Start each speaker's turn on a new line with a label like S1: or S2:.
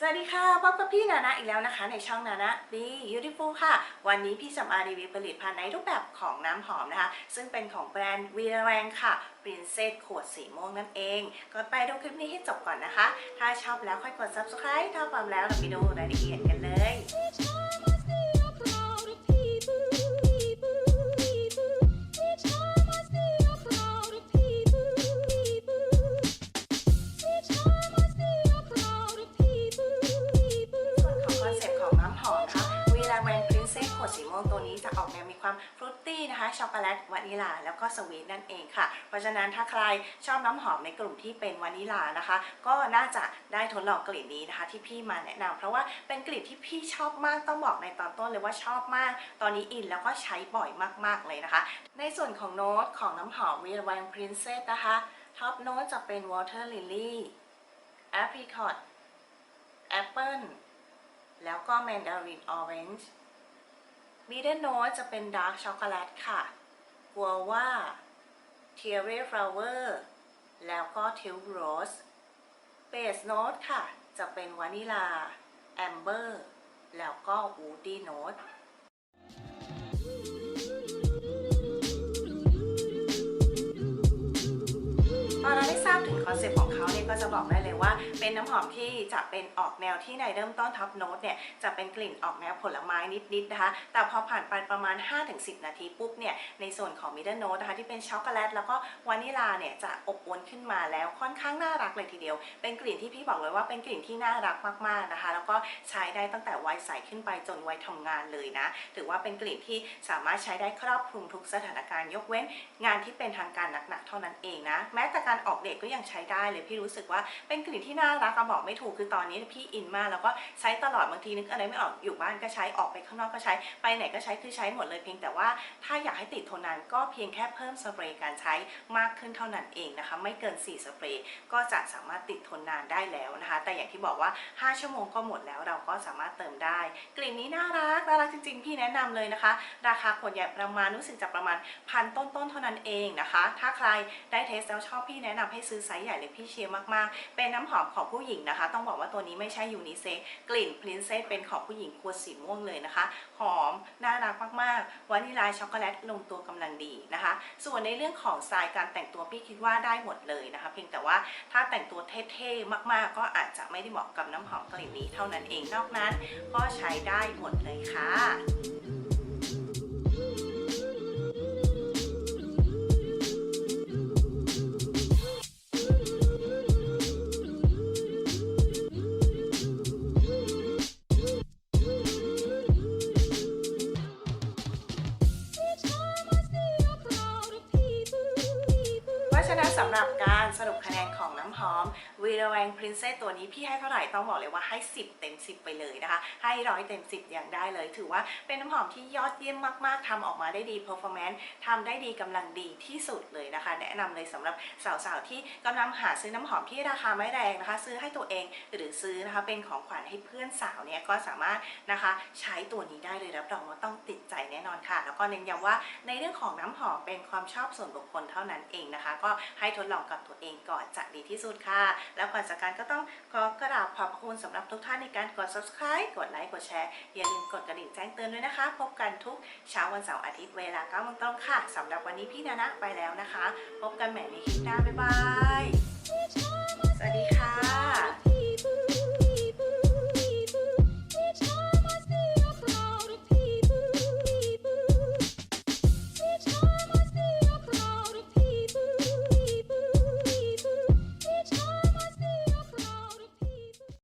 S1: สวัสดีค่ะพบกับพี่นานะอีกแล้วนะคะ ในช่องนานะดี Beautiful ค่ะ วันนี้พี่จะมารีวิวผลิตภัณฑ์ในรูปแบบของน้ำหอมนะคะ ซึ่งเป็นของแบรนด์วีแรงค่ะ Princess ขวดสีม่วงนั่นเองก่อนไปดูคลิปนี้ให้จบก่อนนะคะ ถ้าชอบแล้วค่อยกด subscribe ถ้าพร้อมแล้วเราไปดูรายละเอียดกันเลย งตัวนี้จะออกแนวมีความฟรุตตี้นะคะ ช็อกโกแลตวานิลา แล้วก็สวีทนั่นเองค่ะ เพราะฉะนั้นถ้าใครชอบน้ำหอมในกลุ่มที่เป็นวานิลานะคะ ก็น่าจะได้ทดลองกลิ่นนี้นะคะ ที่พี่มาแนะนำเพราะว่าเป็นกลิ่นที่พี่ชอบมากต้องบอกในตอนต้นเลยว่าชอบมาก ตอนนี้อินแล้วก็ใช้บ่อยมาก ๆเลยนะคะ ในส่วนของโน้ตของน้ำหอมวีลาแวนพรินเซสนะคะท็อปโน้ตจะเป็นวอเตอร์ลิลลี่แอปริคอตแอปเปิลแล้วก็ Mandarin Orange Middle Note จะเป็น Dark Chocolate ค่ะ Guava Cherry Flower แล้วก็ Tilt Rose Base Note ค่ะ จะเป็นวานิลา Amber แล้วก็ Woody Note อนเซ็ปต์ของเขาเนี่ยก็จะบอกได้เลยว่า เป็นน้ำหอมที่จะเป็นออกแนวที่ในเริ่มต้นท็อปโน้ตเนี่ยจะเป็นกลิ่นออกแนวผลไม้นิดๆนะคะแต่พอผ่านไปประมาณ 5-10 นาทีปุ๊บเนี่ยในส่วนของมิดเดิลโน้ตนะคะที่เป็นช็อกโกแลตแล้วก็วานิลาเนี่ยจะอบอวลขึ้นมาแล้วค่อนข้างน่ารักเลยทีเดียว เป็นกลิ่นที่พี่บอกเลยว่าเป็นกลิ่นที่น่ารักมากๆนะคะ แล้วก็ใช้ได้ตั้งแต่วัยใสขึ้นไปจนวัยทำงานเลยนะถือว่าเป็นกลิ่นที่สามารถใช้ได้ครอบคลุมทุกสถานการณ์ยกเว้น งานที่เป็นทางการหนักๆเท่านั้นเองนะแม้แต่การออกเดทก็ยังใช้ได้เลยพี่รู้สึกว่าเป็นกลิ่นที่น่ารักอะบอกไม่ถูกคือตอนนี้พี่อินมากแล้วก็ใช้ตลอดบางทีนึกอะไรไม่ออกอยู่บ้านก็ใช้ออกไปข้างนอกก็ใช้ไปไหนก็ใช้คือใช้หมดเลยเพียงแต่ว่าถ้าอยากให้ติดทนนานก็เพียงแค่เพิ่มสเปรย์การใช้มากขึ้นเท่านั้นเองนะคะ ไม่เกิน 4 สเปรย์ก็จะสามารถติดทนนานได้แล้วนะคะ แต่อย่างที่บอกว่า 5 ชั่วโมงก็หมดแล้วเราก็สามารถเติมได้ กลิ่นนี้น่ารักน่ารักจริงๆ พี่แนะนำเลยนะคะ ราคาขวดใหญ่ประมาณรู้สึกจะประมาณพันต้นๆเท่านั้นเองนะคะ ถ้าใครได้เทสแล้วชอบพี่แนะนำให้ซื้อไซส์ใหญ่ลยพี่เชียร์มากๆ เป็นน้ำหอมของผู้หญิงนะคะ ต้องบอกว่าตัวนี้ไม่ใช่ยูนิเซ็กกลิ่นพรินเซสเป็นของผู้หญิงขวดสีม่วงเลยนะคะ หอม น่ารักมากๆวานิลาช็อกโกแลตลงตัวกำลังดีนะคะ ส่วนในเรื่องของสไตล์การแต่งตัวพี่คิดว่าได้หมดเลยนะคะ เพียงแต่ว่าถ้าแต่งตัวเท่ๆมากๆ ก็อาจจะไม่ได้เหมาะกับน้ำหอมกลิ่นนี้เท่านั้นเองนอกนั้น ก็ใช้ได้หมดเลยค่ะ ราะฉะนั้นสำหรับการสรุปคะแนนของน้ำหอมวีเรแวงพรินเซสตัวนี้พี่ให้เท่าไหร่ต้องบอกเลยว่าให้ 10 เต็ม 10 ไปเลยนะคะ ให้ร้อยเต็ม 10 อย่างได้เลย ถือว่าเป็นน้ำหอมที่ยอดเยี่ยมมากๆทำออกมาได้ดีเพอร์ฟอร์แมนซ์ทำได้ดีกำลังดีที่สุดเลยนะคะ แนะนำเลยสำหรับสาวๆที่กำลังหาซื้อน้ำหอมที่ราคาไม่แรงนะคะ ซื้อให้ตัวเองหรือซื้อนะคะเป็นของขวัญให้เพื่อนสาวเนี่ยก็สามารถนะคะใช้ตัวนี้ได้เลยรับรองว่าต้องติดใจแน่นอนค่ะ แล้วก็เน้นย้ำว่าในเรื่องของน้ำหอมเป็นความชอบส่วนบุคคลเท่านั้นเองนะคะก็ให้ทดลองกับตัวเองก่อนจะดีที่สุดค่ะ แล้วก่อนจากการก็ต้องขอกราบขอบคุณสำหรับทุกท่านในการกด subscribe กดไลค์กดแชร์อย่าลืมกดกระดิ่งแจ้งเตือนด้วยนะคะ พบกันทุกเช้าวันเสาร์อาทิตย์เวลา9โมงตรงค่ะสำหรับวันนี้พี่นานะไปแล้วนะคะ พบกันใหม่ในคลิปหน้าบ๊ายบายสวัสดีค่ะ